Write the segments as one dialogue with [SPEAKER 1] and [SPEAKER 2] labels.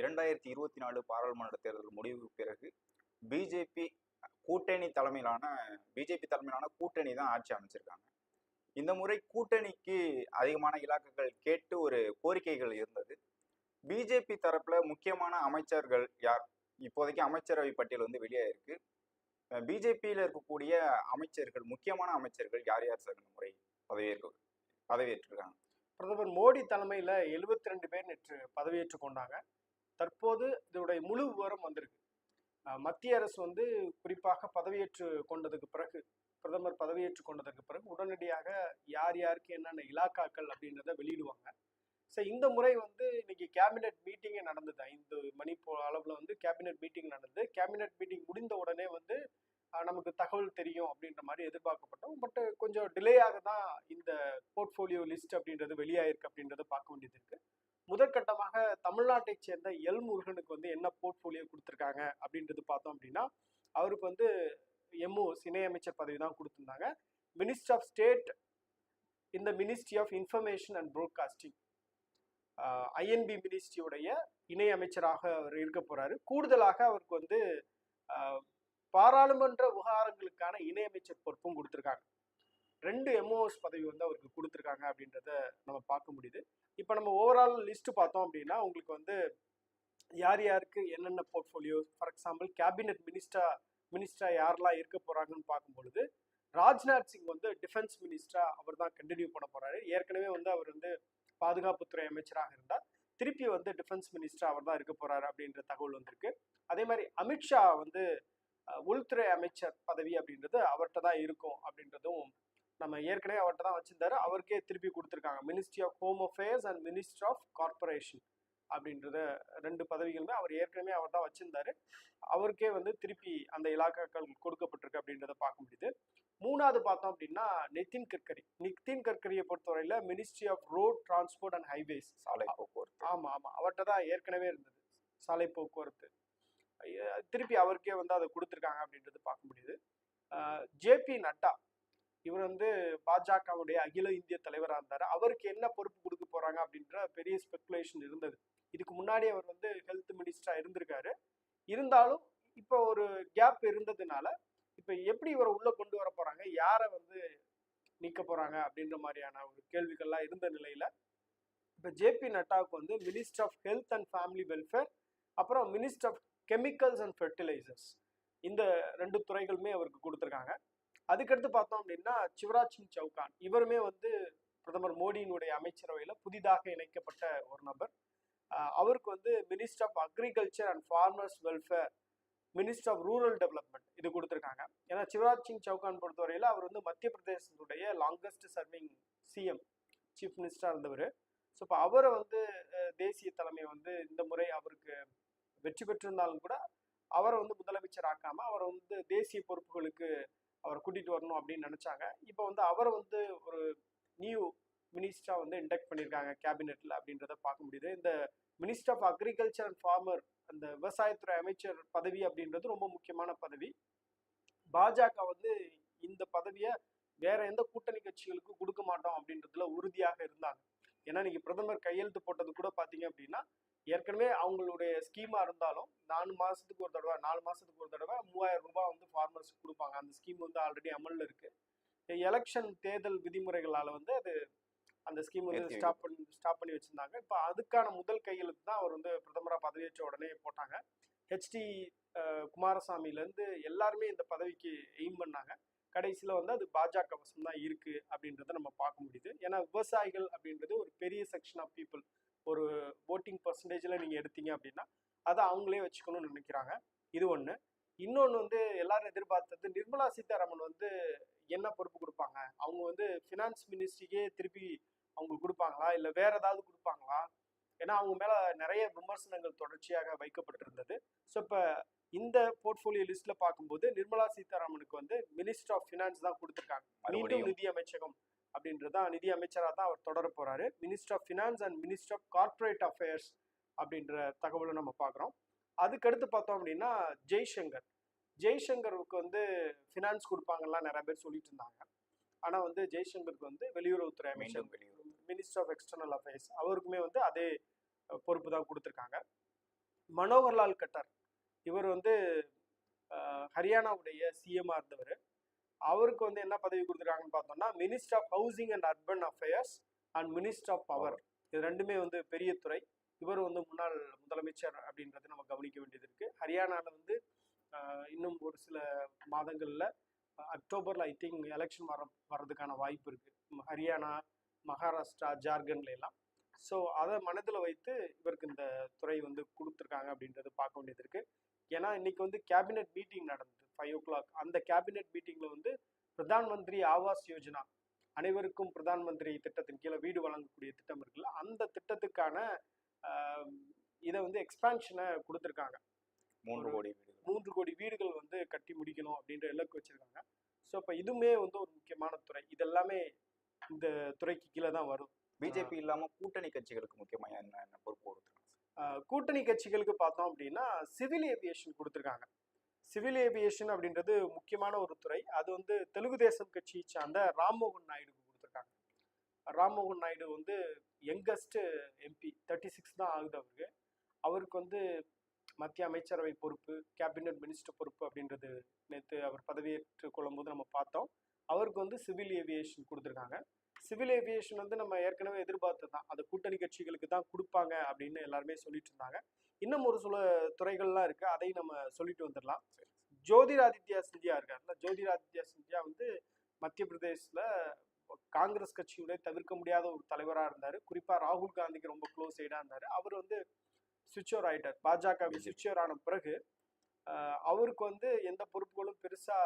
[SPEAKER 1] இரண்டாயிரத்தி இருபத்தி நாலு பாராளுமன்ற தேர்தல் முடிவுக்கு பிறகு பிஜேபி கூட்டணி தலைமையிலான பிஜேபி தலைமையிலான கூட்டணி தான் ஆட்சி அமைச்சிருக்காங்க. இந்த முறை கூட்டணிக்கு அதிகமான இலாக்குகள் கேட்டு ஒரு கோரிக்கைகள் இருந்தது. பிஜேபி தரப்புல முக்கியமான அமைச்சர்கள் யார்? இப்போதைக்கு அமைச்சரவை பட்டியல் வந்து வெளியாயிருக்கு பிஜேபியில் இருக்கக்கூடிய அமைச்சர்கள் முக்கியமான அமைச்சர்கள் யார் யார் சார்? இந்த முறை பதவியேற்க பதவியேற்றிருக்காங்க.
[SPEAKER 2] பிரதமர் மோடி தலைமையில் 72 ரெண்டு பேர் நேற்று பதவியேற்றுக் கொண்டாங்க. தற்போது இதனுடைய முழு விவரம் வந்திருக்கு. மத்திய அரசு வந்து குறிப்பாக பதவியேற்று கொண்டதுக்கு பிறகு பிரதமர் பதவியேற்று கொண்டதற்கு பிறகு உடனடியாக யார் யாருக்கு என்னென்ன இலாக்காக்கள் அப்படின்றத வெளியிடுவாங்க. ஸோ இந்த முறை வந்து இன்னைக்கு கேபினெட் மீட்டிங்கே நடந்தது. ஐந்து மணி போ அளவில் வந்து கேபினெட் மீட்டிங் நடந்தது. கேபினெட் மீட்டிங் முடிந்த உடனே வந்து நமக்கு தகவல் தெரியும் அப்படின்ற மாதிரி எதிர்பார்க்கப்பட்டோம் பட் கொஞ்சம் டிலேயாக தான் இந்த போர்ட்ஃபோலியோ லிஸ்ட் அப்படின்றது வெளியாயிருக்கு அப்படின்றத பார்க்க வேண்டியது இருக்குது முதற்கட்டமாக தமிழ்நாட்டை சேர்ந்த எல் முருகனுக்கு வந்து என்ன போர்ட்ஃபோலியோ கொடுத்துருக்காங்க அப்படின்றது பார்த்தோம் அப்படின்னா அவருக்கு வந்து எம்ஓ இணையமைச்சர் பதவி தான் கொடுத்துருந்தாங்க. மினிஸ்டர் ஆஃப் ஸ்டேட் இந்த ministry of information and broadcasting INB மினிஸ்ட்ரியுடைய இணை அமைச்சராக அவர் இருக்க போறாரு. கூடுதலாக அவருக்கு வந்து பாராளுமன்ற விவகாரங்களுக்கான இணையமைச்சர் பொறுப்பும் கொடுத்துருக்காங்க. ரெண்டு எம்ஓஎஸ் பதவி வந்து அவருக்கு கொடுத்துருக்காங்க அப்படின்றத நம்ம பார்க்க முடியுது. இப்போ நம்ம ஓவரால் லிஸ்ட் பார்த்தோம் அப்படின்னா உங்களுக்கு வந்து யார் யாருக்கு என்னென்ன போர்ட்ஃபோலியோ ஃபார் எக்ஸாம்பிள் கேபினெட் மினிஸ்டரா மினிஸ்டரா யாரெல்லாம் இருக்க போறாங்கன்னு பார்க்கும் பொழுது ராஜ்நாத் சிங் வந்து டிஃபென்ஸ் மினிஸ்டரா அவர் தான் கண்டினியூ பண்ண போறாரு. ஏற்கனவே வந்து அவர் வந்து பாதுகாப்புத்துறை அமைச்சராக இருந்தார். திருப்பி வந்து டிஃபென்ஸ் மினிஸ்டர் அவர் தான் இருக்க போறாரு அப்படின்ற தகவல் வந்திருக்கு. அதே மாதிரி அமித்ஷா வந்து உள்துறை அமைச்சர் பதவி அப்படின்றது அவர்கிட்ட தான் இருக்கும் அப்படின்றதும் நம்ம ஏற்கனவே அவர்கிட்ட தான் வச்சிருந்தாரு. அவருக்கே திருப்பி கொடுத்துருக்காங்க. Ministry of home affairs and minister of corporation அப்படின்றத ரெண்டு பதவிகளுமே அவர் ஏற்கனவே அவர் தான் வச்சிருந்தாரு. அவருக்கே வந்து திருப்பி அந்த இலாக்காக்கள் கொடுக்கப்பட்டிருக்கு அப்படின்றத பார்க்க முடியுது. மூணாவது பார்த்தோம் அப்படின்னா நிதின் கட்கரி. நிதின் கட்கரியை பொறுத்தவரையில ministry of road transport and highways
[SPEAKER 1] சாலை போக்குவரத்து.
[SPEAKER 2] ஆமா ஆமா. அவர்கிட்ட தான் ஏற்கனவே இருந்தது. சாலை போக்குவரத்து. திருப்பி அவருக்கே வந்து அதை கொடுத்துருக்காங்க அப்படின்றது பார்க்க முடியுது. ஜேபி நட்டா இவர் வந்து பாஜகவுடைய அகில இந்திய தலைவராக இருந்தார். அவருக்கு என்ன பொறுப்பு கொடுக்க போறாங்க அப்படின்ற பெரிய ஸ்பெகுலேஷன் இருந்தது. இதுக்கு முன்னாடி அவர் வந்து ஹெல்த் மினிஸ்டரா இருந்திருக்காரு. இருந்தாலும் இப்போ ஒரு கேப் இருந்ததுனால இப்போ எப்படி இவரை உள்ள கொண்டு வர போறாங்க? யாரை வந்து நீக்க போறாங்க அப்படின்ற மாதிரியான ஒரு கேள்விகள்லாம் இருந்த நிலையில இப்போ ஜேபி நட்டாவுக்கு வந்து minister of health and family welfare அப்புறம் minister of chemicals and fertilisers இந்த ரெண்டு துறைகளுமே அவருக்கு கொடுத்துருக்காங்க. அதுக்கடுத்து பார்த்தோம் அப்படின்னா சிவராஜ் சிங் சௌகான் இவருமே வந்து பிரதமர் மோடியினுடைய அமைச்சரவையில் புதிதாக இணைக்கப்பட்ட ஒரு நபர். அவருக்கு வந்து minister of agriculture and farmers welfare minister of rural development இது கொடுத்துருக்காங்க. ஏன்னா சிவராஜ் சிங் சௌகான் பொறுத்தவரையில் அவர் வந்து மத்திய பிரதேசத்துடைய லாங்கஸ்ட் சர்விங் சிஎம் சீஃப் மினிஸ்டராக இருந்தவர். ஸோ இப்போ அவரை வந்து தேசிய தலைமை வந்து இந்த முறை அவருக்கு வெற்றி பெற்றிருந்தாலும் கூட அவரை வந்து முதலமைச்சர் ஆக்காம அவரை வந்து தேசிய பொறுப்புகளுக்கு அவரை கூட்டிட்டு வரணும் அப்படின்னு நினைச்சாங்க. இப்போ வந்து அவரை வந்து ஒரு நியூ மினிஸ்டரா வந்து இண்டக்ட் பண்ணியிருக்காங்க கேபினெட்ல அப்படின்றத பார்க்க முடியுது. இந்த minister of agriculture and farmer அந்த விவசாயத்துறை அமைச்சர் பதவி அப்படின்றது ரொம்ப முக்கியமான பதவி. பாஜக வந்து இந்த பதவியை வேற எந்த கூட்டணி கட்சிகளுக்கும் கொடுக்க மாட்டோம் அப்படின்றதுல உறுதியாக இருந்தாங்க. ஏன்னா இன்னைக்கு பிரதமர் கையெழுத்து போட்டது கூட பாத்தீங்க அப்படின்னா ஏற்கனவே அவங்களுடைய ஸ்கீமா இருந்தாலும் நாலு மாசத்துக்கு ஒரு தடவை நாலு மாசத்துக்கு ஒரு தடவை மூவாயிரம் ரூபாய் வந்து ஃபார்மர்ஸ்க்கு கொடுப்பாங்க. அந்த ஸ்கீம் வந்து ஆல்ரெடி அமல்ல இருக்கு. எலெக்ஷன் தேர்தல் விதிமுறைகளால வந்து அது அந்த ஸ்கீம் வந்து ஸ்டாப் பண்ணி ஸ்டாப் பண்ணி வச்சிருந்தாங்க. இப்போ அதுக்கான முதல் கையெழுத்து தான் அவர் வந்து பிரதமராக பதவியேற்ற உடனே போட்டாங்க. ஹெச்டி குமாரசாமிலேருந்து எல்லாருமே இந்த பதவிக்கு எய்ம் பண்ணாங்க. கடைசியில் வந்து அது பாஜக வசம் தான் இருக்கு அப்படின்றத நம்ம பார்க்க முடியுது. ஏன்னா விவசாயிகள் அப்படின்றது ஒரு பெரிய செக்ஷன் ஆஃப் பீப்புள் ஒரு ஓட்டிங் பர்சன்டேஜில் நீங்கள் எடுத்தீங்க அப்படின்னா அதை அவங்களே வச்சுக்கணும்னு நினைக்கிறாங்க. இது ஒன்று இன்னொன்று வந்து எல்லாரும் எதிர்பார்த்தது நிர்மலா சீதாராமன் வந்து என்ன பொறுப்பு கொடுப்பாங்க? அவங்க வந்து ஃபினான்ஸ் மினிஸ்ட்ரிக்கே திருப்பி அவங்க கொடுப்பாங்களா? இல்லை வேற ஏதாவது கொடுப்பாங்களா? ஏன்னா அவங்க மேல நிறைய விமர்சனங்கள் தொடர்ச்சியாக வைக்கப்பட்டிருந்தது. ஸோ இப்போ இந்த போர்ட்ஃபோலியோ லிஸ்ட்ல பார்க்கும்போது நிர்மலா சீதாராமனுக்கு வந்து மினிஸ்டர் ஆஃப் ஃபினான்ஸ் தான் கொடுத்துருக்காங்க. மீண்டும். நிதி அமைச்சகம் அப்படின்றது தான் நிதி அமைச்சராக தான் அவர் தொடர போறாரு. Minister of finance and minister of corporate affairs அப்படின்ற தகவலை நம்ம பார்க்குறோம். அதுக்கடுத்து பார்த்தோம் அப்படின்னா ஜெய்சங்கர். ஜெய்சங்கருக்கு வந்து ஃபினான்ஸ் கொடுப்பாங்கலாம் நிறைய பேர் சொல்லிட்டு இருந்தாங்க. ஆனால் வந்து ஜெய்சங்கருக்கு வந்து வெளியுறவுத்துறை அமைச்சர் மினிஸ்டர் ஆஃப் எக்ஸ்டர்னல் அஃபேர்ஸ் அவருக்குமே வந்து அதே பொறுப்பு தான் கொடுத்துருக்காங்க. மனோகர்லால் கட்டார். இவர் வந்து ஹரியானாவுடைய சிஎம்ஆ இருந்தவர். அவருக்கு வந்து என்ன பதவி கொடுத்துருக்காங்கன்னு பார்த்தோம்னா minister of housing and urban affairs and minister of power இது ரெண்டுமே வந்து பெரிய துறை. இவர் வந்து முன்னாள் முதலமைச்சர் அப்படின்றது நம்ம கவனிக்க வேண்டியது இருக்கு. ஹரியானாவில் வந்து இன்னும் ஒரு சில மாதங்களில் அக்டோபரில் ஐ திங்க் எலெக்ஷன் வர வர்றதுக்கான வாய்ப்பு இருக்கு. ஹரியானா மகாராஷ்டிரா ஜார்க்கண்ட்ல எல்லாம். ஸோ அதை மனதில் வைத்து இவருக்கு இந்த துறை வந்து கொடுத்துருக்காங்க அப்படின்றத பார்க்க வேண்டியது இருக்கு. ஏன்னா இன்னைக்கு வந்து கேபினெட் மீட்டிங் நடந்தது ஃபைவ் ஓ கிளாக் அந்த கேபினெட் மீட்டிங்ல வந்து பிரதான் மந்திரி ஆவாஸ் யோஜனா அனைவருக்கும் பிரதான் மந்திரி திட்டத்தின் கீழே வீடு வழங்கக்கூடிய திட்டம் இருக்குல்ல அந்த திட்டத்துக்கான இதை வந்து எக்ஸ்பான்ஷனை கொடுத்துருக்காங்க.
[SPEAKER 1] மூன்று கோடி வீடுகள்.
[SPEAKER 2] மூன்று கோடி வீடுகள் வந்து கட்டி முடிக்கணும் அப்படின்ற இலக்கு வச்சிருக்காங்க. ஸோ இப்போ இதுவுமே வந்து ஒரு முக்கியமான துறை. இதெல்லாமே இந்த துறைக்கு கீழே தான் வரும்.
[SPEAKER 1] பிஜேபி இல்லாம கூட்டணி கட்சிகளுக்கு முக்கியமா என்ன என்ன பொறுப்பு கொடுத்துருக்காங்க?
[SPEAKER 2] கூட்டணி கட்சிகளுக்கு பார்த்தோம் அப்படின்னா சிவில் ஏவியேஷன் கொடுத்துருக்காங்க. சிவில் ஏவியேஷன் அப்படின்றது முக்கியமான ஒரு துறை. அது வந்து தெலுங்கு தேசம் கட்சியை சார்ந்த ராம்மோகன் நாயுடுக்கு கொடுத்துருக்காங்க. ராம்மோகன் நாயுடு வந்து யங்கஸ்ட் எம்பி தேர்ட்டி சிக்ஸ் தான் ஆகுது அவருக்கு. அவருக்கு வந்து மத்திய அமைச்சரவை பொறுப்பு கேபினட் மினிஸ்டர் பொறுப்பு அப்படின்றது நேற்று அவர் பதவியேற்றுக் கொள்ளும்போது நம்ம பார்த்தோம். அவருக்கு வந்து சிவில் ஏவியேஷன் கொடுத்துருக்காங்க. சிவில் ஏவியேஷன் வந்து நம்ம ஏற்கனவே எதிர்பார்த்தது தான். அது கூட்டணி கட்சிகளுக்கு தான் கொடுப்பாங்க அப்படின்னு எல்லாருமே சொல்லிட்டு இருந்தாங்க. இன்னும் ஒரு சில துறைகள்லாம் இருக்கு. அதையும் நம்ம சொல்லிட்டு வந்துடலாம். ஜோதிராதித்யா சிந்தியா இருக்காருல்ல? ஜோதிராதித்யா சிந்தியா வந்து மத்திய பிரதேஷ்ல காங்கிரஸ் கட்சியுடைய தவிர்க்க முடியாத ஒரு தலைவராக இருந்தார். குறிப்பா ராகுல் காந்திக்கு ரொம்ப க்ளோஸ் சைடாக இருந்தார். அவர் வந்து சுவிட்சோர் ஆயிட்டார். பாஜக சுவிட்சோர் ஆன பிறகு அவருக்கு வந்து எந்த பொறுப்புகளும் பெருசா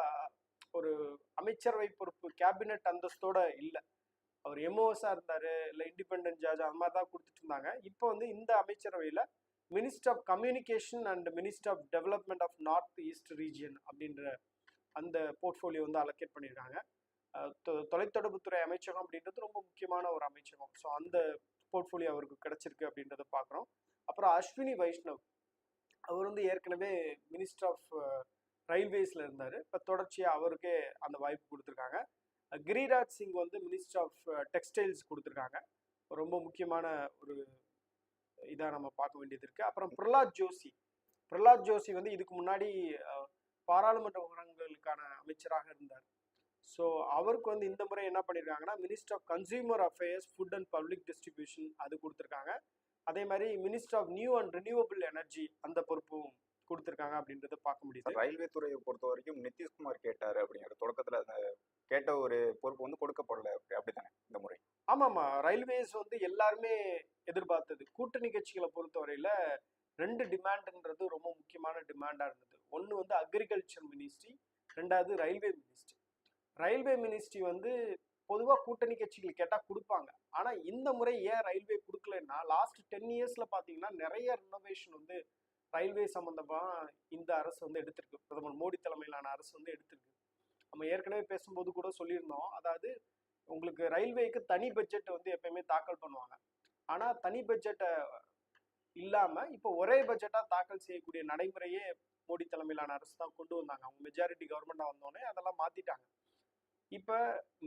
[SPEAKER 2] ஒரு அமைச்சரவை பொறுப்பு கேபினட் அந்தஸ்தோட இல்லை. அவர் எம்ஓஎஸ்ஸாக இருந்தார் இல்லை இண்டிபெண்டன்ட் ஜட்ஜ் அந்த மாதிரி தான் கொடுத்துட்டு இருந்தாங்க. இப்போ வந்து இந்த அமைச்சரவையில் minister of communication and minister of development of north east region அப்படின்ற அந்த போர்ட்ஃபோலியோ வந்து அலோகேட் பண்ணியிருக்காங்க. தொ- தொலைத்தொடர்புத்துறை அமைச்சகம் அப்படின்றது ரொம்ப முக்கியமான ஒரு அமைச்சகம். ஸோ அந்த போர்ட்ஃபோலியோ அவருக்கு கிடைச்சிருக்கு அப்படின்றத பார்க்குறோம். அப்புறம் அஸ்வினி வைஷ்ணவ். அவர் வந்து ஏற்கனவே மினிஸ்டர் ஆஃப் ரயில்வேஸில் இருந்தார். இப்போ தொடர்ச்சியாக அவருக்கே அந்த வாய்ப்பு கொடுத்துருக்காங்க. கிரிராஜ் சிங் வந்து மினிஸ்டர் ஆஃப் டெக்ஸ்டைல்ஸ் கொடுத்துருக்காங்க. ரொம்ப முக்கியமான ஒரு இதாக நம்ம பார்க்க வேண்டியது இருக்குது அப்புறம் பிரலாத் ஜோஷி. பிரலாத் ஜோஷி வந்து இதுக்கு முன்னாடி பாராளுமன்ற விவகாரங்களுக்கான அமைச்சராக இருந்தார். ஸோ அவருக்கு வந்து இந்த முறை என்ன பண்ணியிருக்காங்கன்னா minister of consumer affairs food and public distribution அது கொடுத்துருக்காங்க. அதே மாதிரி minister of new and renewable energy அந்த பொறுப்பும் கொடுத்துருக்காங்க அப்படின்றத பார்க்க முடியுது.
[SPEAKER 1] ரயில்வே துறையை பொறுத்த வரைக்கும் நிதிஷ்குமார் கேட்டார் அப்படிங்கிற தொடக்கத்தில் அந்த கேட்ட ஒரு பொறுப்பு வந்து கொடுக்கப்படல அப்படித்தானே? இந்த முறை.
[SPEAKER 2] ஆமாம்மா ரயில்வேஸ் வந்து எல்லாருமே எதிர்பார்த்தது. கூட்டணி கட்சிகளை பொறுத்தவரையில ரெண்டு டிமாண்டுன்றது ரொம்ப முக்கியமான டிமாண்டாக இருந்தது. ஒன்று வந்து அக்ரிகல்ச்சர் மினிஸ்ட்ரி ரெண்டாவது ரயில்வே மினிஸ்ட்ரி. ரயில்வே மினிஸ்ட்ரி வந்து பொதுவாக கூட்டணி கட்சிகள் கேட்டால் கொடுப்பாங்க. ஆனால் இந்த முறை ஏன் ரயில்வே கொடுக்கலன்னா லாஸ்ட் டென் இயர்ஸில் பார்த்தீங்கன்னா நிறைய ரினோவேஷன் வந்து ரயில்வே சம்மந்தமாக இந்த அரசு வந்து எடுத்திருக்கு. பிரதமர் மோடி தலைமையிலான அரசு வந்து எடுத்திருக்கு. நம்ம ஏற்கனவே பேசும்போது கூட சொல்லியிருந்தோம். அதாவது உங்களுக்கு ரயில்வேக்கு தனி பட்ஜெட் வந்து எப்பயுமே தாக்கல் பண்ணுவாங்க. ஆனால் தனி பட்ஜெட்டை இல்லாமல் இப்போ ஒரே பட்ஜெட்டாக தாக்கல் செய்யக்கூடிய நடைமுறையே மோடி தலைமையிலான அரசு தான் கொண்டு வந்தாங்க. அவங்க மெஜாரிட்டி கவர்மெண்ட்டாக வந்தோடனே அதெல்லாம் மாற்றிட்டாங்க இப்போ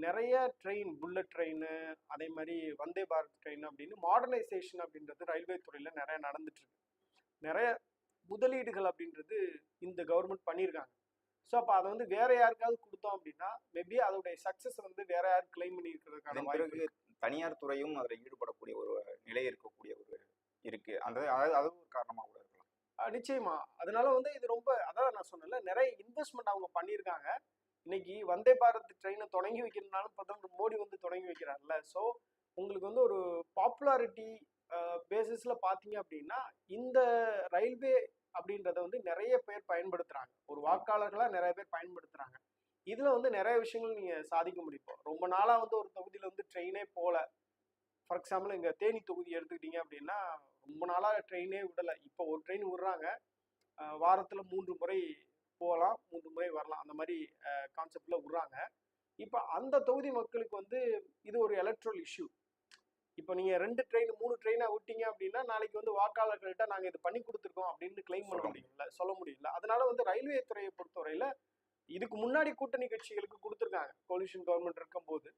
[SPEAKER 2] நிறைய ட்ரெயின் புல்லட் ட்ரெயின் அதே மாதிரி வந்தே பாரத் ட்ரெயின் அப்படின்னு மாடர்னைசேஷன் அப்படின்றது ரயில்வே துறையில் நிறைய நடந்துட்டு இருக்கு. நிறைய முதலீடுகள் அப்படின்றது இந்த கவர்மெண்ட் பண்ணியிருக்காங்க. ஸோ அப்போ அதை வந்து வேற யாருக்காவது கொடுத்தோம் அப்படின்னா மேபி அதோடைய சக்ஸஸ் வந்து வேற யாரு கிளைம் பண்ணியிருக்கிறதுக்கான வாய்ப்பு
[SPEAKER 1] தனியார் துறையும் அதில் ஈடுபடக்கூடிய ஒரு நிலை இருக்கக்கூடிய ஒரு இருக்கு. அந்த அதாவது அதுவும் ஒரு காரணமா கூட இருக்கலாம்.
[SPEAKER 2] நிச்சயமா. அதனால வந்து இது ரொம்ப அதான் நான் சொன்னேன்ல நிறைய இன்வெஸ்ட்மெண்ட் அவங்க பண்ணியிருக்காங்க. இன்னைக்கு வந்தே பாரத் ட்ரெயினை தொடங்கி வைக்கிறதுனாலும் பிரதமர் மோடி வந்து தொடங்கி வைக்கிறார்ல. ஸோ உங்களுக்கு வந்து ஒரு பாப்புலாரிட்டி பேசிஸ்ல பார்த்தீங்க அப்படின்னா இந்த ரயில்வே அப்படின்றத வந்து நிறைய பேர் பயன்படுத்துறாங்க. ஒரு வாக்காளர்களாக நிறைய பேர் பயன்படுத்துறாங்க. இதுல வந்து நிறைய விஷயங்கள் நீங்க சாதிக்க முடியும். ரொம்ப நாளா வந்து ஒரு தொகுதியில வந்து ட்ரெயினே போல. ஃபார் எக்ஸாம்பிள் இங்க தேனி தொகுதி எடுத்துக்கிட்டீங்க அப்படின்னா ரொம்ப நாளா ட்ரெயினே விடலை. இப்போ ஒரு ட்ரெயின் விடுறாங்க. வாரத்துல மூன்று முறை போகலாம் மூன்று முறை வரலாம். அந்த மாதிரி கான்செப்ட்ல விடுறாங்க. இப்போ அந்த தொகுதி மக்களுக்கு வந்து இது ஒரு எலக்ட்ரல் இஷ்யூ இப்போ நீங்க ரெண்டு ட்ரெயின் மூணு ட்ரெயினா விட்டீங்க அப்படின்னா நாளைக்கு வந்து வாக்காளர்கள்ட்ட நாங்க இது பண்ணி கொடுத்துருக்கோம் அப்படின்னு கிளைம் பண்ண
[SPEAKER 1] சொல்ல
[SPEAKER 2] முடியும்ல? சொல்ல முடியல. அதனால வந்து ரயில்வே துறையை பொறுத்தவரையில இதுக்கு முன்னாடி கூட்டணி கட்சிகளுக்கு கொடுத்துருக்காங்க. கோலிஷன் கவர்மெண்ட் இருக்கும்போது.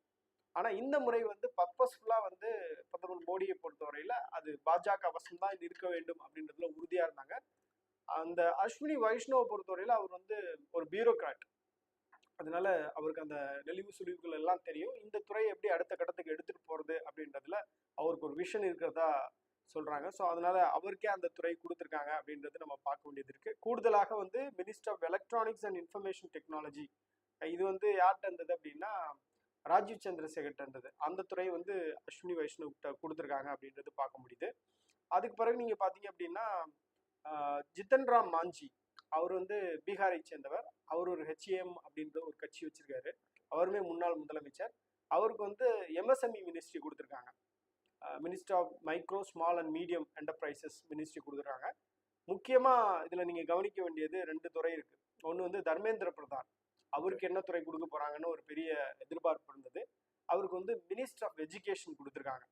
[SPEAKER 2] ஆனா இந்த முறை வந்து பர்பஸ்ஃபுல்லா வந்து பிரதமர் மோடியை பொறுத்தவரையில அது பாஜக வசம் தான் இது இருக்க வேண்டும் அப்படின்றதுல உறுதியா இருந்தாங்க. அந்த அஸ்வினி வைஷ்ணவ பொறுத்தவரையில அவர் வந்து ஒரு பியூரோக்ராட் அதனால அவருக்கு அந்த நெளிவு சுழிவுகள் எல்லாம் தெரியும். இந்த துறையை எப்படி அடுத்த கட்டத்துக்கு எடுத்துட்டு போறது அப்படின்றதுல அவருக்கு ஒரு விஷன் இருக்கிறதா சொல்றாங்க. ஸோ அதனால அவருக்கே அந்த துறை கொடுத்துருக்காங்க அப்படின்றது நம்ம பார்க்க வேண்டியது இருக்கு. கூடுதலாக வந்து minister of electronics and information technology இது வந்து யார்கிட்ட இருந்தது அப்படின்னா ராஜீவ் சந்திரசேகர்கிட்ட இருந்தது. அந்த துறை வந்து அஸ்வினி வைஷ்ணவ் கிட்ட கொடுத்துருக்காங்க அப்படின்றது பார்க்க முடியுது. அதுக்கு பிறகு நீங்க பாத்தீங்க அப்படின்னா ஜித்தன் ராம் மாஞ்சி அவர் வந்து பீகாரை சேர்ந்தவர். அவர் ஒரு ஹெச்ஏஎம் அப்படின்ற ஒரு கட்சி வச்சிருக்காரு. அவருமே முன்னாள் முதலமைச்சர். அவருக்கு வந்து எம்எஸ்எம்இ மினிஸ்ட்ரி கொடுத்துருக்காங்க. Minister of micro small and medium enterprises ministry கொடுத்துருக்காங்க முக்கியமாக இதில் நீங்கள் கவனிக்க வேண்டியது ரெண்டு துறை இருக்கு. ஒன்று வந்து தர்மேந்திர பிரதான். அவருக்கு என்ன துறை கொடுக்க போறாங்கன்னு ஒரு பெரிய எதிர்பார்ப்பு இருந்தது. அவருக்கு வந்து மினிஸ்டர் ஆஃப் எஜுகேஷன் கொடுத்துருக்காங்க.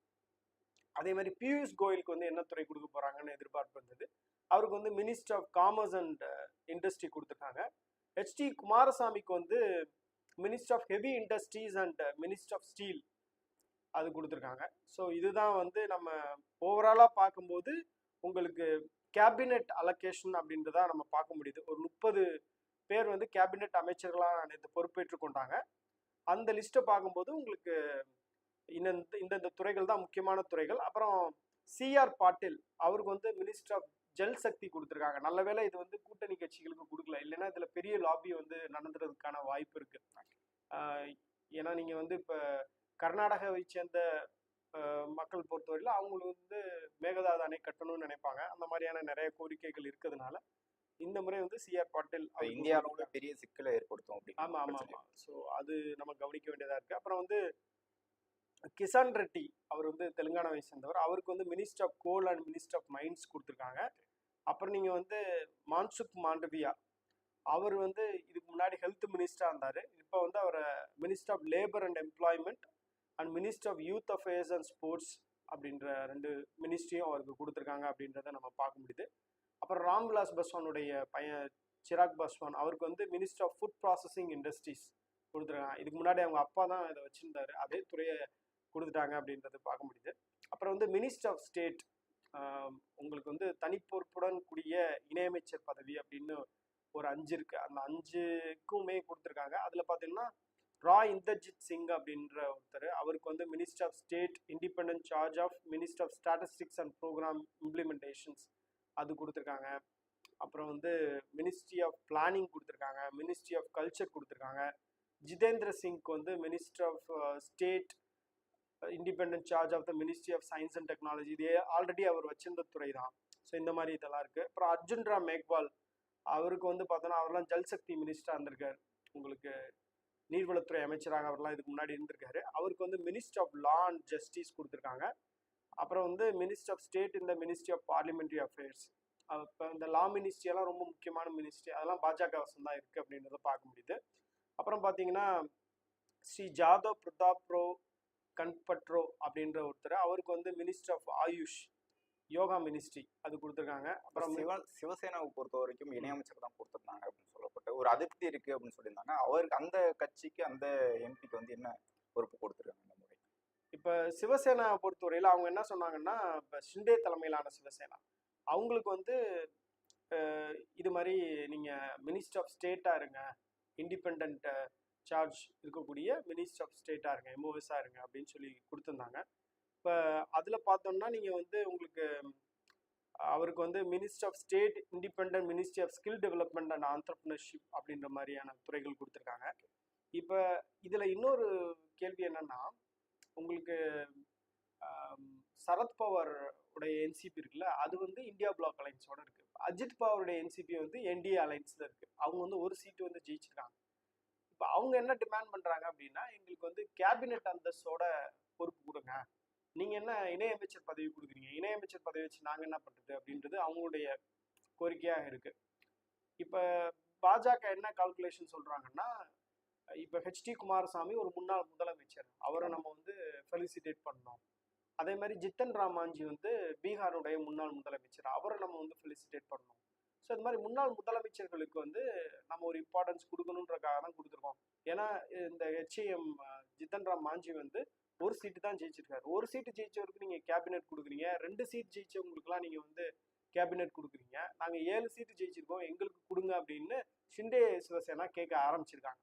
[SPEAKER 2] அதே மாதிரி பியூஷ் கோயலுக்கு வந்து என்ன துறை கொடுக்க போறாங்கன்னு எதிர்பார்ப்பு இருந்தது. அவருக்கு வந்து minister of commerce and industry கொடுத்துருக்காங்க. ஹெச்டி குமாரசாமிக்கு வந்து minister of heavy industries and minister of steel அது கொடுத்துருக்காங்க. ஸோ இதுதான் வந்து நம்ம ஓவராலாக பார்க்கும்போது உங்களுக்கு கேபினெட் அலோகேஷன் அப்படின்றதா நம்ம பார்க்க முடியுது. ஒரு முப்பது பேர் வந்து கேபினெட் அமைச்சர்களாக நேற்று பொறுப்பேற்று கொண்டாங்க. அந்த லிஸ்ட்டை பார்க்கும்போது உங்களுக்கு இந்தந்த இந்தந்த துறைகள் தான் முக்கியமான துறைகள். அப்புறம் சிஆர் பாட்டில் அவருக்கு வந்து மினிஸ்டர் ஆஃப் ஜல் சக்தி கொடுத்துருக்காங்க. நல்ல வேளை இது வந்து கூட்டணி கட்சிகளுக்கு கொடுக்கல. இல்லைன்னா இதில் பெரிய லாபி வந்து நடந்துறதுக்கான வாய்ப்பு இருக்குது ஏன்னா நீங்கள் வந்து இப்போ கர்நாடகாவை சேர்ந்த மக்கள் பொறுத்தவரையில் அவங்களுக்கு வந்து மேகதாது அணை கட்டணும்னு நினைப்பாங்க. அந்த மாதிரியான நிறைய கோரிக்கைகள் இருக்கிறதுனால இந்த முறை வந்து சிஆர் பாட்டில்
[SPEAKER 1] இந்தியாவோட. பெரிய சிக்கலை ஏற்படுத்தும் அப்படின்னு
[SPEAKER 2] ஆமா ஆமா ஆமா. ஸோ அது நம்ம கவனிக்க வேண்டியதா இருக்கு. அப்புறம் வந்து கிசான் ரெட்டி அவர் வந்து தெலுங்கானாவை சேர்ந்தவர். அவருக்கு வந்து minister of coal and minister of mines கொடுத்துருக்காங்க. அப்புறம் நீங்க வந்து மான்சுக் மாண்டவியா அவர் வந்து இதுக்கு முன்னாடி ஹெல்த் மினிஸ்டரா இருந்தாரு. இப்போ வந்து அவரை minister of labour and employment and minister of youth affairs and sports அப்படின்ற ரெண்டு மினிஸ்ட்ரியும் அவருக்கு கொடுத்துருக்காங்க அப்படின்றத நம்ம பார்க்க முடியுது. அப்புறம் ராம்விலாஸ் பஸ்வானுடைய பையன் சிராக் பாஸ்வான் அவருக்கு வந்து minister of food processing industries கொடுத்துருக்காங்க. இதுக்கு முன்னாடி அவங்க அப்பா தான் இதை வச்சுருந்தாரு. அதே துறையை கொடுத்துட்டாங்க அப்படின்றது பார்க்க முடியுது. அப்புறம் வந்து மினிஸ்டர் ஆஃப் ஸ்டேட் உங்களுக்கு வந்து தனிப்பொறுப்புடன் கூடிய இணையமைச்சர் பதவி அப்படின்னு ஒரு அஞ்சு இருக்கு. அந்த அஞ்சுக்குமே கொடுத்துருக்காங்க. அதில் பார்த்தீங்கன்னா ராய் இந்தர்ஜித் சிங் அப்படின்ற ஒருத்தர். அவருக்கு வந்து minister of state independent charge of minister of statistics and programme implementations அது கொடுத்துருக்காங்க. அப்புறம் வந்து மினிஸ்ட்ரி ஆஃப் பிளானிங் கொடுத்துருக்காங்க. மினிஸ்ட்ரி ஆஃப் கல்ச்சர் கொடுத்துருக்காங்க. ஜிதேந்திர சிங்க்கு வந்து minister of state independent charge of the ministry of science and technology இது ஆல்ரெடி அவர் வச்சிருந்த துறை தான். ஸோ இந்த மாதிரி இதெல்லாம் இருக்குது அப்புறம் அர்ஜுன் ராம் மேக்வால் அவருக்கு வந்து பார்த்தோன்னா அவர்லாம் ஜல்சக்தி மினிஸ்டராக இருந்திருக்கார். உங்களுக்கு நீர்வளத்துறை அமைச்சராக அவர்லாம் இதுக்கு முன்னாடி இருந்திருக்காரு. அவருக்கு வந்து minister of law and justice கொடுத்துருக்காங்க. அப்புறம் வந்து மினிஸ்டர் ஆஃப் ஸ்டேட் இந்த மினிஸ்ட்ரி ஆஃப் பார்லிமெண்ட்ரி அஃபேர்ஸ் இப்போ இந்த லா மினிஸ்ட்ரி எல்லாம் ரொம்ப முக்கியமான மினிஸ்ட்ரி அதெல்லாம் பாஜக வசம் தான் இருக்குது அப்படின்றத பார்க்க முடியுது. அப்புறம் பார்த்தீங்கன்னா ஸ்ரீ ஜாதவ் பிரதாப்ரோ கண்பட்ரோ அப்படின்ற ஒருத்தர். அவருக்கு வந்து minister of AYUSH yoga ministry அது கொடுத்துருக்காங்க.
[SPEAKER 1] அப்புறம் சிவ சிவசேனாவை பொறுத்த வரைக்கும் இணையமைச்சர் தான் கொடுத்துருந்தாங்க ஒரு அதிருப்தி இருக்கு அப்படின்னு சொல்லியிருந்தாங்க அவருக்கு அந்த கட்சிக்கு அந்த எம்பிக்கு வந்து என்ன பொறுப்பு கொடுத்துருக்காங்க இந்த முறை?
[SPEAKER 2] இப்போ சிவசேனா பொறுத்தவரையில் அவங்க என்ன சொன்னாங்கன்னா இப்போ ஷிண்டே தலைமையிலான சிவசேனா அவங்களுக்கு வந்து இது மாதிரி நீங்கள் மினிஸ்டர் ஆஃப் ஸ்டேட்டாக இருங்க இண்டிபெண்ட் சார்ஜ் இருக்கக்கூடிய மினிஸ்டர் ஆஃப் ஸ்டேட்டாக இருங்க எம்ஓஎஸ்ஸாக இருங்க அப்படின்னு சொல்லி கொடுத்துருந்தாங்க. இப்போ அதில் பார்த்தோம்னா நீங்கள் வந்து உங்களுக்கு அவருக்கு வந்து minister of state independent ministry of skill development and entrepreneurship அப்படின்ற மாதிரியான துறைகள் கொடுத்துருக்காங்க. இப்போ இதில் இன்னொரு கேள்வி என்னன்னா உங்களுக்கு சரத்பவர் உடைய என்சிபி இருக்குல்ல அது வந்து இந்தியா பிளாக் அலைன்ஸோட இருக்கு. அஜித் பவருடைய என்சிபி வந்து என்டிஏ அலைன்ஸ்ல இருக்கு. அவங்க வந்து ஒரு சீட்டு வந்து ஜெயிச்சிருக்காங்க. இப்போ அவங்க என்ன டிமாண்ட் பண்றாங்க அப்படின்னா எங்களுக்கு வந்து கேபினெட் அந்தஸ்தோட பொறுப்பு கொடுங்க. நீங்க என்ன இணையமைச்சர் பதவி கொடுக்குறீங்க? இணையமைச்சர் பதவி வச்சு நாங்க என்ன பண்றது? அப்படின்றது அவங்களுடைய கோரிக்கையாக இருக்கு. இப்போ பாஜக என்ன கால்குலேஷன் சொல்றாங்கன்னா இப்போ ஹெச்டி குமாரசாமி ஒரு முன்னாள் முதலமைச்சர். அவரை நம்ம வந்து ஃபெலிசிட்டேட் பண்ணோம். அதே மாதிரி ஜித்தன் ராமாஞ்சி வந்து பீகாருடைய முன்னாள் முதலமைச்சர். அவரை நம்ம வந்து ஃபெலிசிட்டேட் பண்ணோம். ஸோ இந்த மாதிரி முன்னாள் முதலமைச்சர்களுக்கு வந்து நம்ம ஒரு இம்பார்ட்டன்ஸ் கொடுக்கணுன்றக்காக தான் கொடுத்துருக்கோம். ஏன்னா இந்த ஹெச்ஏஎம் ஜித்தன் ராம் மாஞ்சி வந்து ஒரு சீட்டு தான் ஜெயிச்சிருக்காரு. ஒரு சீட்டு ஜெயிச்சவருக்கு நீங்க கேபினெட் கொடுக்குறீங்க. ரெண்டு சீட் ஜெயிச்சவங்களுக்குலாம் நீங்க வந்து கேபினெட் கொடுக்குறீங்க. நாங்க ஏழு சீட்டு ஜெயிச்சிருக்கோம். எங்களுக்கு கொடுங்க அப்படின்னு ஷிண்டே சிவசேனா கேட்க ஆரம்பிச்சிருக்காங்க.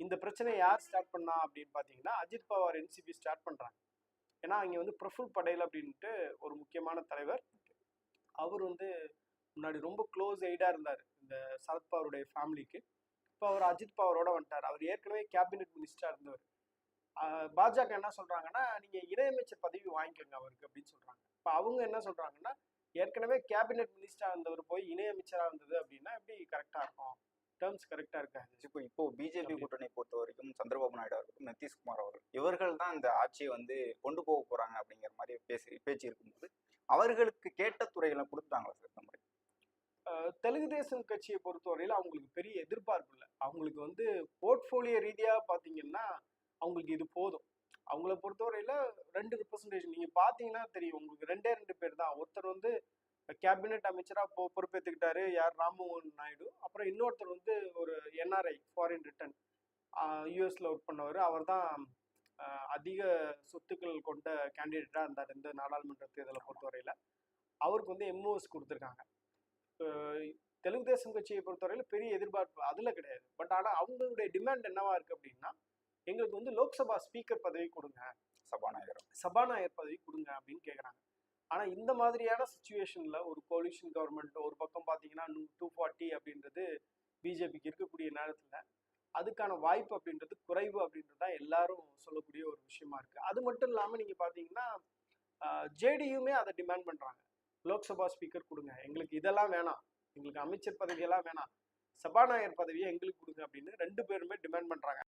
[SPEAKER 2] இந்த பிரச்சனையை யார் ஸ்டார்ட் பண்ணா அப்படின்னு பார்த்தீங்கன்னா அஜித் பவார் என்சிபி ஸ்டார்ட் பண்றாங்க. ஏன்னா அங்கே வந்து பிரஃபுல் படேல் அப்படின்ட்டு ஒரு முக்கியமான தலைவர். அவர் வந்து முன்னாடி ரொம்ப க்ளோஸ் எய்டா இருந்தார் இந்த சரத்பவருடைய ஃபேமிலிக்கு இப்போ அவர் அஜித் பவரோட வந்துட்டார். அவர் ஏற்கனவே கேபினெட் மினிஸ்டரா இருந்தவர். பாஜக என்ன சொல்றாங்கன்னா நீங்க இணையமைச்சர் பதவி வாங்கிக்கோங்க அவருக்கு அப்படின்னு சொல்றாங்க. இப்போ அவங்க என்ன சொல்றாங்கன்னா ஏற்கனவே கேபினெட் மினிஸ்டரா இருந்தவர் போய் இணையமைச்சரா இருந்தது அப்படின்னா எப்படி கரெக்டா இருக்கும்? டேர்ம்ஸ் கரெக்டா இருக்காது.
[SPEAKER 1] இப்போ இப்போ பிஜேபி. கூட்டணி பொறுத்த வரைக்கும் சந்திரபாபு நாயுடு அவர்களுக்கும் நிதிஷ்குமார் அவர்கள் இவர்கள் தான் இந்த ஆட்சியை வந்து கொண்டு போக போறாங்க அப்படிங்கிற மாதிரி பேசி பேச்சு இருக்கும்போது அவர்களுக்கு கேட்ட துறைகளை கொடுத்தாங்களா சார் இந்த முறை?
[SPEAKER 2] தெலுங்கு தேசம் கட்சியை பொறுத்தவரையில அவங்களுக்கு பெரிய எதிர்பார்ப்பு இல்லை. அவங்களுக்கு வந்து போர்ட்ஃபோலியோ ரீதியா பாத்தீங்கன்னா அவங்களுக்கு இது போதும். அவங்கள பொறுத்தவரையில ரெண்டு ரிப்ரசன்டேஷன் நீங்க பாத்தீங்கன்னா தெரியும். உங்களுக்கு ரெண்டே ரெண்டு பேர் தான். ஒருத்தர் வந்து கேபினெட் அமைச்சரா பொ பொறுப்பேற்றுக்கிட்டாரு யார்? ராம்மோகன் நாயுடு. அப்புறம் இன்னொருத்தர் வந்து ஒரு என்ஆர்ஐ ஃபாரின் ரிட்டர்ன் யூஎஸ்ல ஒர்க் பண்ணவர். அவர் தான் அதிக சொத்துக்கள் கொண்ட கேண்டிடேட்டாக இருந்தார் இந்த நாடாளுமன்ற தேர்தலை பொறுத்தவரையில. அவருக்கு வந்து எம்ஓஎஸ் கொடுத்துருக்காங்க. தெலுங்கு தேசம் கட்சியை பொறுத்தவரையில பெரிய எதிர்பார்ப்பு. அதுல கிடையாது. பட் ஆனா அவங்களுடைய டிமாண்ட் என்னவா இருக்கு அப்படின்னா எங்களுக்கு வந்து லோக்சபா ஸ்பீக்கர் பதவி கொடுங்க.
[SPEAKER 1] சபாநாயகர்
[SPEAKER 2] சபாநாயகர் பதவி கொடுங்க அப்படின்னு கேக்குறாங்க. ஆனா இந்த மாதிரியான சுச்சுவேஷன்ல ஒரு கோலிஷன் கவர்மெண்ட் ஒரு பக்கம் பாத்தீங்கன்னா டூ ஃபார்ட்டி அப்படின்றது பிஜேபிக்கு இருக்கக்கூடிய நேரத்துல அதுக்கான வாய்ப்பு அப்படின்றது குறைவு அப்படின்றது தான் எல்லாரும் சொல்லக்கூடிய ஒரு விஷயமா இருக்கு. அது மட்டும் இல்லாம நீங்க பாத்தீங்கன்னா ஜேடியுமே அதை டிமாண்ட் பண்றாங்க. லோக்சபா ஸ்பீக்கர் கொடுங்க. எங்களுக்கு இதெல்லாம் வேணாம். எங்களுக்கு அமைச்சர் பதவியெல்லாம் வேணாம். சபாநாயகர் பதவியை எங்களுக்கு கொடுங்க அப்படின்னு ரெண்டு பேருமே டிமாண்ட் பண்றாங்க.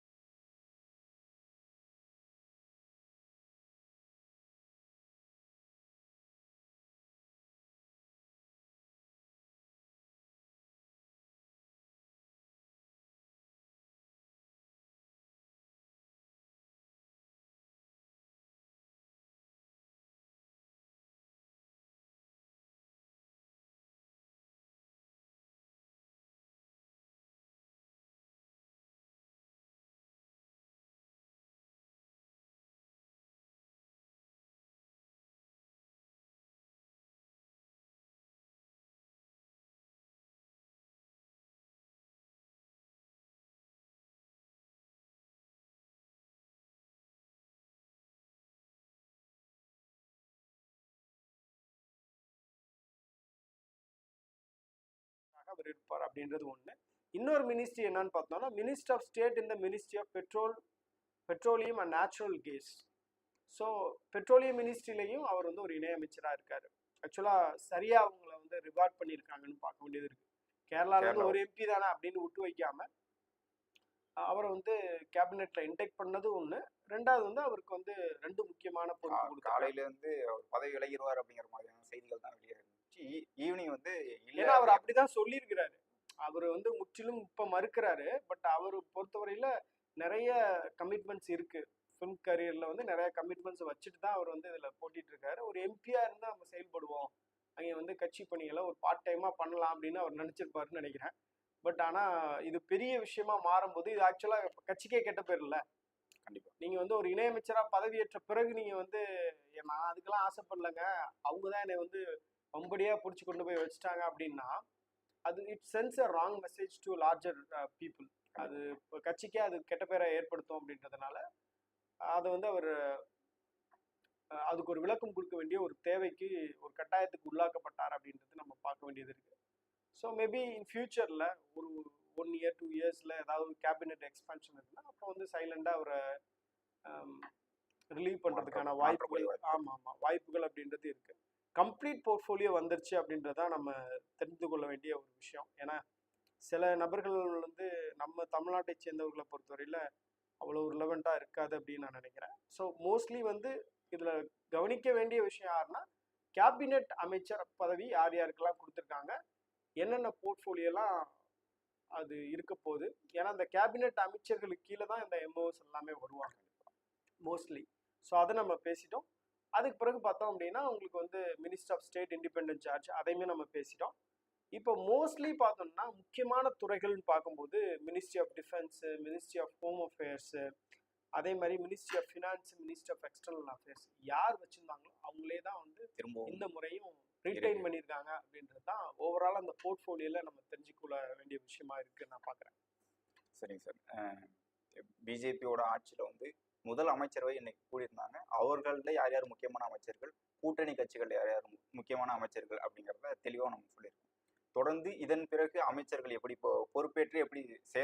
[SPEAKER 2] அவர் இருப்பார் அப்படின்றது ஒண்ணு. இன்னொரு மினிஸ்ட்ரி என்னன்னு பார்த்தோம்னா மினிஸ்டர் ஆஃப் ஸ்டேட் இந்த ministry of petrol petroleum and natural gas so petroleum மினிஸ்ட்ரிலையும் அவர் வந்து ஒரு இணையமைச்சராக இருக்காரு. ஆக்சுவலாக சரியா அவங்கள வந்து ரிவார்ட் பண்ணியிருக்காங்கன்னு பார்க்க வேண்டியது இருக்கு. கேரளால இருந்து
[SPEAKER 1] கேரளா.
[SPEAKER 2] ஒரு எம்பி தானே அப்படின்னு விட்டு வைக்காம அவரை வந்து கேபினெட்ல இன்டெக்ட் பண்ணது ஒண்ணு. ரெண்டாவது வந்து அவருக்கு வந்து ரெண்டு முக்கியமான பொறுப்பு கொடுத்தாங்க
[SPEAKER 1] காலையில இருந்து அவர் பதவி விலகிடுவார் அப்படிங்கிற மாதிரியான செய்திகள் தான் வெளியே இருந்துச்சு ஈவினிங் வந்து
[SPEAKER 2] ஏன்னா அவர் அப்படிதான் சொல்லியிருக்கிறாரு. அவர் வந்து முற்றிலும் இப்ப மறுக்கிறாரு. பட் அவர் பொறுத்தவரையில நிறைய கமிட்மெண்ட்ஸ் இருக்கு. ஃபிலிம் கரியர்ல வந்து நிறைய கமிட்மெண்ட்ஸ் வச்சுட்டு தான் அவர் வந்து இதுல போட்டிட்டு இருக்காரு ஒரு எம்பியா இருந்தா நம்ம செயல்படுவோம். அங்கே வந்து கட்சி பணிகளை ஒரு பார்ட் டைமா பண்ணலாம் அப்படின்னு அவர் நினைச்சிருப்பாருன்னு நினைக்கிறேன். பட் ஆனா இது பெரிய விஷயமா மாறும்போது இது ஆக்சுவலா கட்சிக்கே கெட்ட பேர் இல்ல.
[SPEAKER 1] கண்டிப்பா.
[SPEAKER 2] நீங்க வந்து ஒரு இணையமைச்சரா பதவியேற்ற பிறகு நீங்க வந்து "ஏ, நான் அதுக்கெல்லாம் ஆசைப்படலைங்க. அவங்க தான் என்னை வந்து வம்படியா பிடிச்சி கொண்டு போய் வச்சுட்டாங்க அப்படின்னா அது it sends a wrong message to larger people அது இப்ப கட்சிக்கே அது கெட்ட பேரை ஏற்படுத்தும் அப்படின்றதுனால அதை வந்து அவர் அதுக்கு ஒரு விளக்கம் கொடுக்க வேண்டிய ஒரு தேவைக்கு ஒரு கட்டாயத்துக்கு உள்ளாக்கப்பட்டார் அப்படின்றது நம்ம பார்க்க வேண்டியது இருக்கு. ஸோ மேபி இன் ஃபியூச்சரில் ஒரு ஒன் இயர் டூ இயர்ஸில் ஏதாவது கேபினெட் எக்ஸ்பான்ஷன் இருக்குன்னா அப்போ வந்து சைலண்டாக அவரை ரிலீவ் பண்ணுறதுக்கான
[SPEAKER 1] மாற்ற-
[SPEAKER 2] வாய்ப்புகள் ஆமாம் ஆமாம் வாய்ப்புகள் அப்படின்றது இருக்கு. கம்ப்ளீட் போர்ட்ஃபோலியோ வந்துருச்சு அப்படின்றதான் நம்ம தெரிந்து கொள்ள வேண்டிய ஒரு விஷயம். ஏன்னா சில நபர்கள் வந்து நம்ம தமிழ்நாட்டை சேர்ந்தவர்களை பொறுத்தவரையில் அவ்வளோ ரிலவெண்ட்டாக இருக்காது அப்படின்னு நான் நினைக்கிறேன். ஸோ மோஸ்ட்லி வந்து இதில் கவனிக்க வேண்டிய விஷயம் யாருன்னா கேபினெட் அமைச்சர் பதவி யார் யாருக்கெல்லாம் கொடுத்துருக்காங்க என்னென்ன போர்ட்ஃபோலியோலாம் அது இருக்க போகுது. ஏன்னா அந்த கேபினெட் அமைச்சர்களுக்கு கீழே தான் இந்த எம்ஓஎஸ் எல்லாமே வருவாங்க. மோஸ்ட்லி ஸோ அதை நம்ம பேசிட்டோம். அதுக்கு பிறகு பார்த்தோம் அப்படின்னா உங்களுக்கு வந்து minister of state independent charge அதையுமே நம்ம பேசிட்டோம். இப்போ மோஸ்ட்லி பார்த்தோம்னா முக்கியமான துறைகள்னு பார்க்கும்போது ministry of defence ministry of home affairs அதே மாதிரி ministry of finance ministry of external affairs யார் வச்சிருந்தாங்களோ அவங்களே தான் வந்து
[SPEAKER 1] திரும்பவும்
[SPEAKER 2] இந்த முறையும் ரீடைன் பண்ணியிருக்காங்க அப்படின்றது தான் ஓவரால் அந்த போர்ட்ஃபோலியோல நம்ம தெரிஞ்சுக்கொள்ள வேண்டிய விஷயமா இருக்கு நான் பார்க்குறேன்.
[SPEAKER 1] சரிங்க சார். பிஜேபியோட ஆட்சியில் வந்து முதல் அமைச்சரவை இன்னைக்கு கூடியிருந்தாங்க. அவர்கள்ல யார் யார் முக்கியமான அமைச்சர்கள்? கூட்டணி கட்சிகள் யார் யார் முக்கியமான அமைச்சர்கள் அப்படிங்கிறத தெளிவாக நம்ம சொல்லியிருக்கோம். தொடர்ந்து இதன் பிறகு அமைச்சர்கள் எப்படி பொறுப்பேற்று எப்படி சே